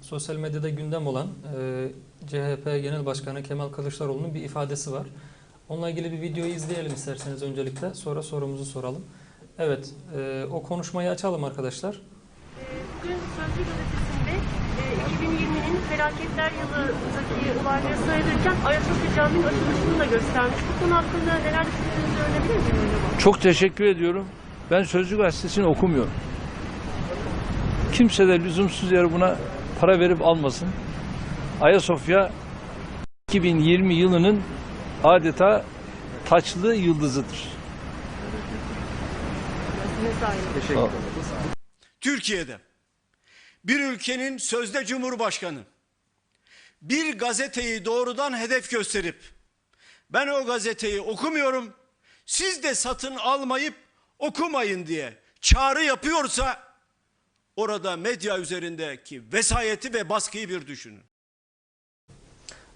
sosyal medyada gündem olan e, CHP Genel Başkanı Kemal Kılıçdaroğlu'nun bir ifadesi var. Onunla ilgili bir videoyu izleyelim isterseniz öncelikle. Sonra sorumuzu soralım. Evet, e, o konuşmayı açalım arkadaşlar. Bugün Sözcü gazetesinde e, 2020'nin felaketler yılındaki olayları sayılırken Ayasofya Camii'nin açılışını da göstermiş. Bu konu hakkında neler düşündüğünüzü öğrenebilir miyim acaba? Çok teşekkür ediyorum. Ben Sözcü Gazetesi'ni okumuyorum. Kimse de lüzumsuz yere buna para verip almasın. Ayasofya 2020 yılının adeta taçlı yıldızıdır. Türkiye'de bir ülkenin sözde cumhurbaşkanı bir gazeteyi doğrudan hedef gösterip ben o gazeteyi okumuyorum siz de satın almayıp okumayın diye çağrı yapıyorsa orada medya üzerindeki vesayeti ve baskıyı bir düşünün.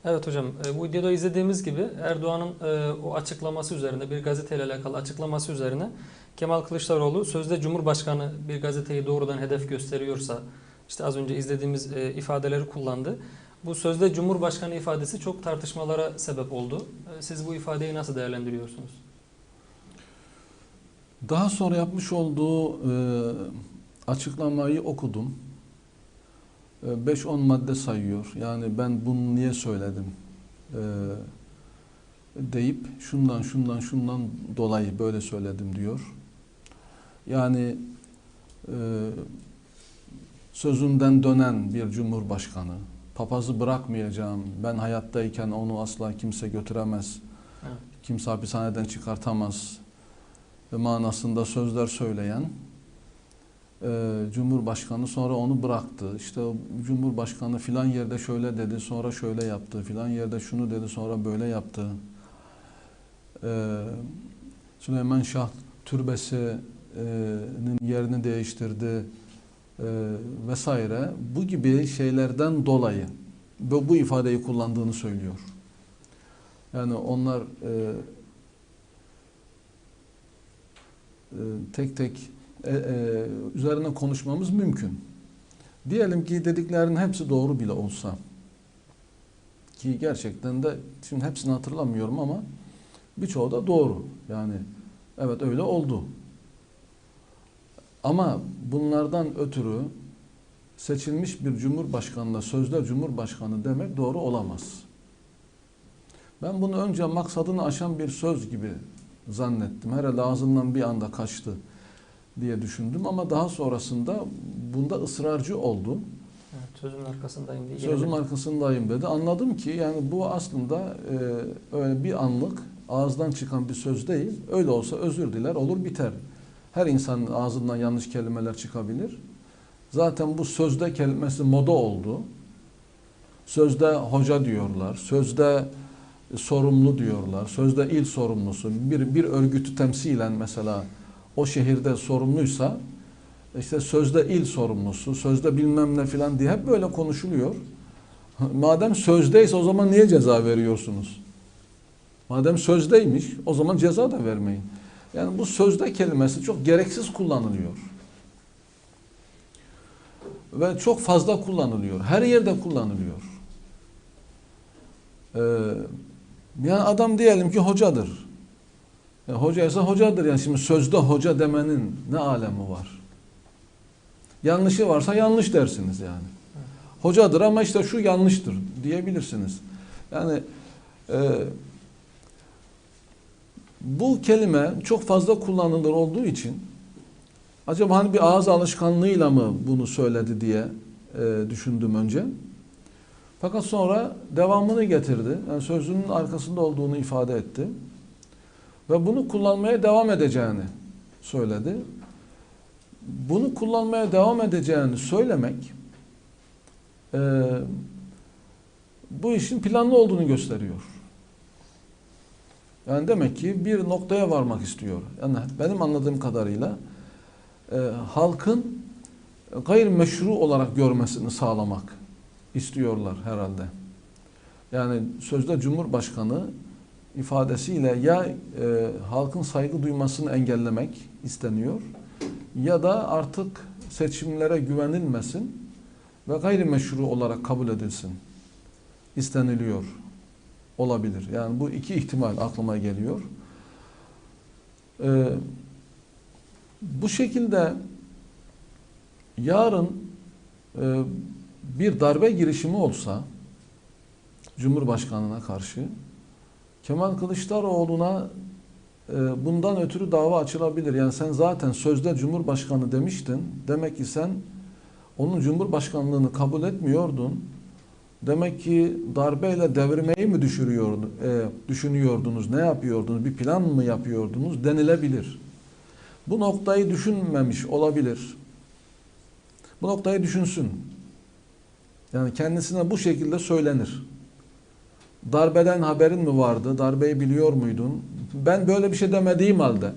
Evet hocam, e, bu videoda izlediğimiz gibi Erdoğan'ın e, o açıklaması üzerine, bir gazeteyle alakalı açıklaması üzerine Kemal Kılıçdaroğlu sözde Cumhurbaşkanı bir gazeteyi doğrudan hedef gösteriyorsa, işte az önce izlediğimiz e, ifadeleri kullandı. Bu sözde Cumhurbaşkanı ifadesi çok tartışmalara sebep oldu. E, Siz bu ifadeyi nasıl değerlendiriyorsunuz? Daha sonra yapmış olduğu e, açıklamayı okudum. E, 5-10 madde sayıyor. Yani ben bunu niye söyledim e, deyip şundan şundan şundan dolayı böyle söyledim diyor. Yani e, sözünden dönen bir cumhurbaşkanı, papazı bırakmayacağım, ben hayattayken onu asla kimse götüremez, Evet. kimse hapishaneden çıkartamaz ve manasında sözler söyleyen e, Cumhurbaşkanı sonra onu bıraktı. İşte Cumhurbaşkanı filan yerde şöyle dedi, sonra şöyle yaptı, filan yerde şunu dedi, sonra böyle yaptı. E, Süleyman Şah türbesinin yerini değiştirdi e, vesaire. Bu gibi şeylerden dolayı bu, bu ifadeyi kullandığını söylüyor. Yani onlar e, e, tek tek e, e, üzerine konuşmamız mümkün. Diyelim ki dediklerinin hepsi doğru bile olsa ki gerçekten de şimdi hepsini hatırlamıyorum ama birçoğu da doğru. Yani evet öyle oldu. Ama bunlardan ötürü seçilmiş bir cumhurbaşkanına sözde cumhurbaşkanı demek doğru olamaz. Ben bunu önce maksadını aşan bir söz gibi zannettim. Herhalde ağzından bir anda kaçtı diye düşündüm ama daha sonrasında bunda ısrarcı oldu. Evet, sözün arkasındayım diye. Yeniden- arkasındayım dedi. Anladım ki yani bu aslında e, öyle bir anlık ağızdan çıkan bir söz değil. Öyle olsa özür diler olur biter. Her insanın ağzından yanlış kelimeler çıkabilir. Zaten bu sözde kelimesi moda oldu. Sözde hoca diyorlar. Sözde sorumlu diyorlar. Sözde il sorumlusu. Bir, bir örgütü temsilen mesela o şehirde sorumluysa işte sözde il sorumlusu, sözde bilmem ne filan diye hep böyle konuşuluyor. Madem sözdeyse o zaman niye ceza veriyorsunuz? Madem sözdeymiş o zaman ceza da vermeyin. Yani bu sözde kelimesi çok gereksiz kullanılıyor. Ve çok fazla kullanılıyor. Her yerde kullanılıyor. Ee, yani adam diyelim ki hocadır. Yani hoca ise hocadır. Yani şimdi sözde hoca demenin ne alemi var? Yanlışı varsa yanlış dersiniz yani. Hocadır ama işte şu yanlıştır diyebilirsiniz. Yani e, bu kelime çok fazla kullanılır olduğu için acaba hani bir ağız alışkanlığıyla mı bunu söyledi diye e, düşündüm önce. Fakat sonra devamını getirdi. Yani sözünün arkasında olduğunu ifade etti. Ve bunu kullanmaya devam edeceğini söyledi. Bunu kullanmaya devam edeceğini söylemek e, bu işin planlı olduğunu gösteriyor. Yani demek ki bir noktaya varmak istiyor. Yani benim anladığım kadarıyla e, halkın gayrimeşru olarak görmesini sağlamak istiyorlar herhalde. Yani sözde Cumhurbaşkanı ifadesiyle ya e, halkın saygı duymasını engellemek isteniyor ya da artık seçimlere güvenilmesin ve gayrimeşru olarak kabul edilsin isteniliyor olabilir. Yani bu iki ihtimal aklıma geliyor. Ee, bu şekilde yarın e, bir darbe girişimi olsa Cumhurbaşkanına karşı Kemal Kılıçdaroğlu'na e, bundan ötürü dava açılabilir. Yani sen zaten sözde Cumhurbaşkanı demiştin. Demek ki sen onun Cumhurbaşkanlığını kabul etmiyordun. Demek ki darbeyle devirmeyi mi e, düşünüyordunuz, ne yapıyordunuz, bir plan mı yapıyordunuz denilebilir. Bu noktayı düşünmemiş olabilir. Bu noktayı düşünsün. Yani kendisine bu şekilde söylenir. Darbeden haberin mi vardı? Darbeyi biliyor muydun? Ben böyle bir şey demediğim halde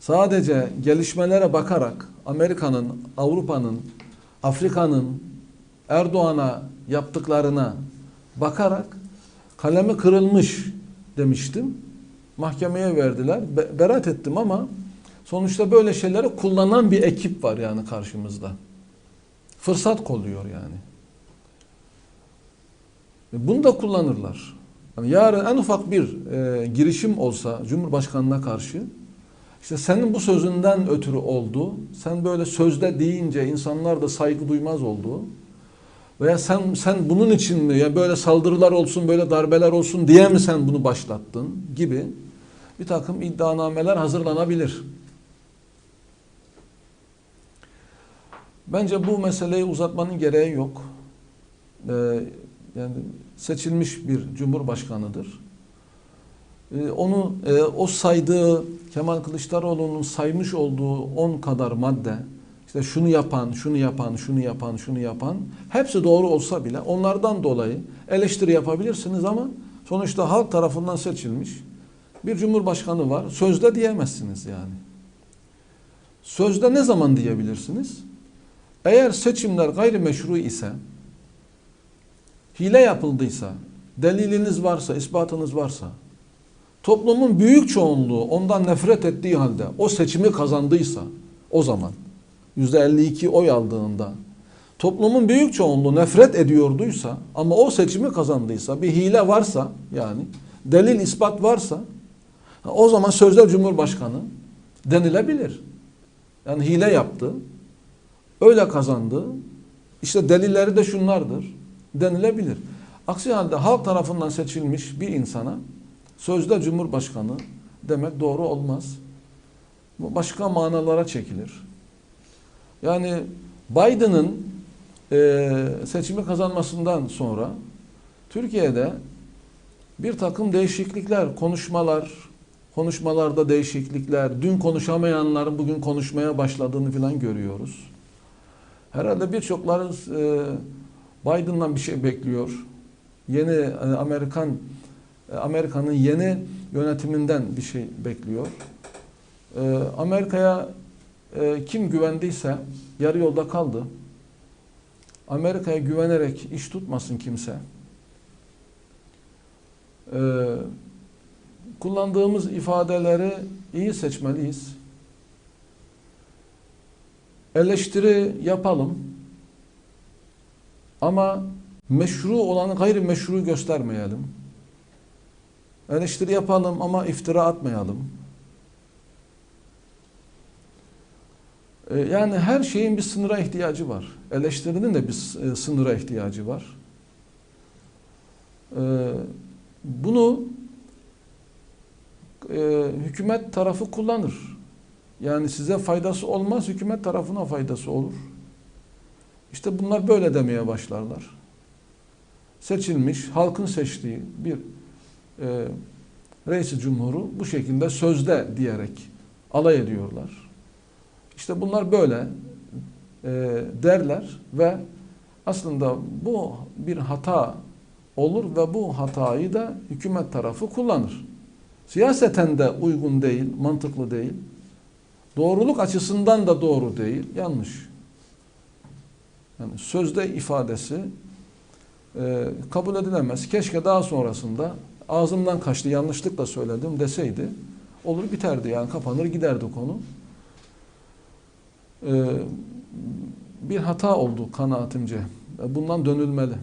sadece gelişmelere bakarak Amerika'nın, Avrupa'nın, Afrika'nın Erdoğan'a yaptıklarına bakarak kalemi kırılmış demiştim. Mahkemeye verdiler. Be- beraat ettim ama sonuçta böyle şeyleri kullanan bir ekip var yani karşımızda. Fırsat kolluyor yani. Bunu da kullanırlar. Yani yarın en ufak bir e, girişim olsa Cumhurbaşkanına karşı işte senin bu sözünden ötürü oldu. Sen böyle sözde deyince insanlar da saygı duymaz oldu. Veya sen sen bunun için mi ya böyle saldırılar olsun, böyle darbeler olsun diye mi sen bunu başlattın gibi bir takım iddianameler hazırlanabilir. Bence bu meseleyi uzatmanın gereği yok. Ee, yani seçilmiş bir cumhurbaşkanıdır. Ee, onu e, o saydığı Kemal Kılıçdaroğlu'nun saymış olduğu 10 kadar madde işte şunu yapan, şunu yapan, şunu yapan, şunu yapan hepsi doğru olsa bile onlardan dolayı eleştiri yapabilirsiniz ama sonuçta halk tarafından seçilmiş bir cumhurbaşkanı var. Sözde diyemezsiniz yani. Sözde ne zaman diyebilirsiniz? Eğer seçimler gayrimeşru ise hile yapıldıysa, deliliniz varsa, ispatınız varsa, toplumun büyük çoğunluğu ondan nefret ettiği halde o seçimi kazandıysa o zaman %52 oy aldığında toplumun büyük çoğunluğu nefret ediyorduysa ama o seçimi kazandıysa bir hile varsa yani delil ispat varsa o zaman sözde cumhurbaşkanı denilebilir. Yani hile yaptı. Öyle kazandı. İşte delilleri de şunlardır denilebilir. Aksi halde halk tarafından seçilmiş bir insana sözde cumhurbaşkanı demek doğru olmaz. Bu başka manalara çekilir. Yani Biden'ın e, seçimi kazanmasından sonra Türkiye'de bir takım değişiklikler, konuşmalar, konuşmalarda değişiklikler, dün konuşamayanların bugün konuşmaya başladığını falan görüyoruz. Herhalde birçoklarınız e, Biden'dan bir şey bekliyor. Yeni e, Amerikan Amerika'nın yeni yönetiminden bir şey bekliyor. E, Amerika'ya e, kim güvendiyse yarı yolda kaldı. Amerika'ya güvenerek iş tutmasın kimse. E, kullandığımız ifadeleri iyi seçmeliyiz. Eleştiri yapalım. Ama meşru olanı gayrimeşru göstermeyelim. Eleştiri yapalım ama iftira atmayalım. Ee, Yani her şeyin bir sınıra ihtiyacı var. Eleştirinin de bir e, sınıra ihtiyacı var. Ee, Bunu e, hükümet tarafı kullanır. Yani size faydası olmaz, hükümet tarafına faydası olur. İşte bunlar böyle demeye başlarlar. Seçilmiş, halkın seçtiği bir e, reis cumhuru bu şekilde sözde diyerek alay ediyorlar. İşte bunlar böyle e, derler ve aslında bu bir hata olur ve bu hatayı da hükümet tarafı kullanır. Siyaseten de uygun değil, mantıklı değil. Doğruluk açısından da doğru değil, yanlış. Yani sözde ifadesi e, kabul edilemez. Keşke daha sonrasında ağzımdan kaçtı, yanlışlıkla söyledim deseydi olur biterdi yani kapanır giderdi konu. E, bir hata oldu kanaatimce. Bundan dönülmeli.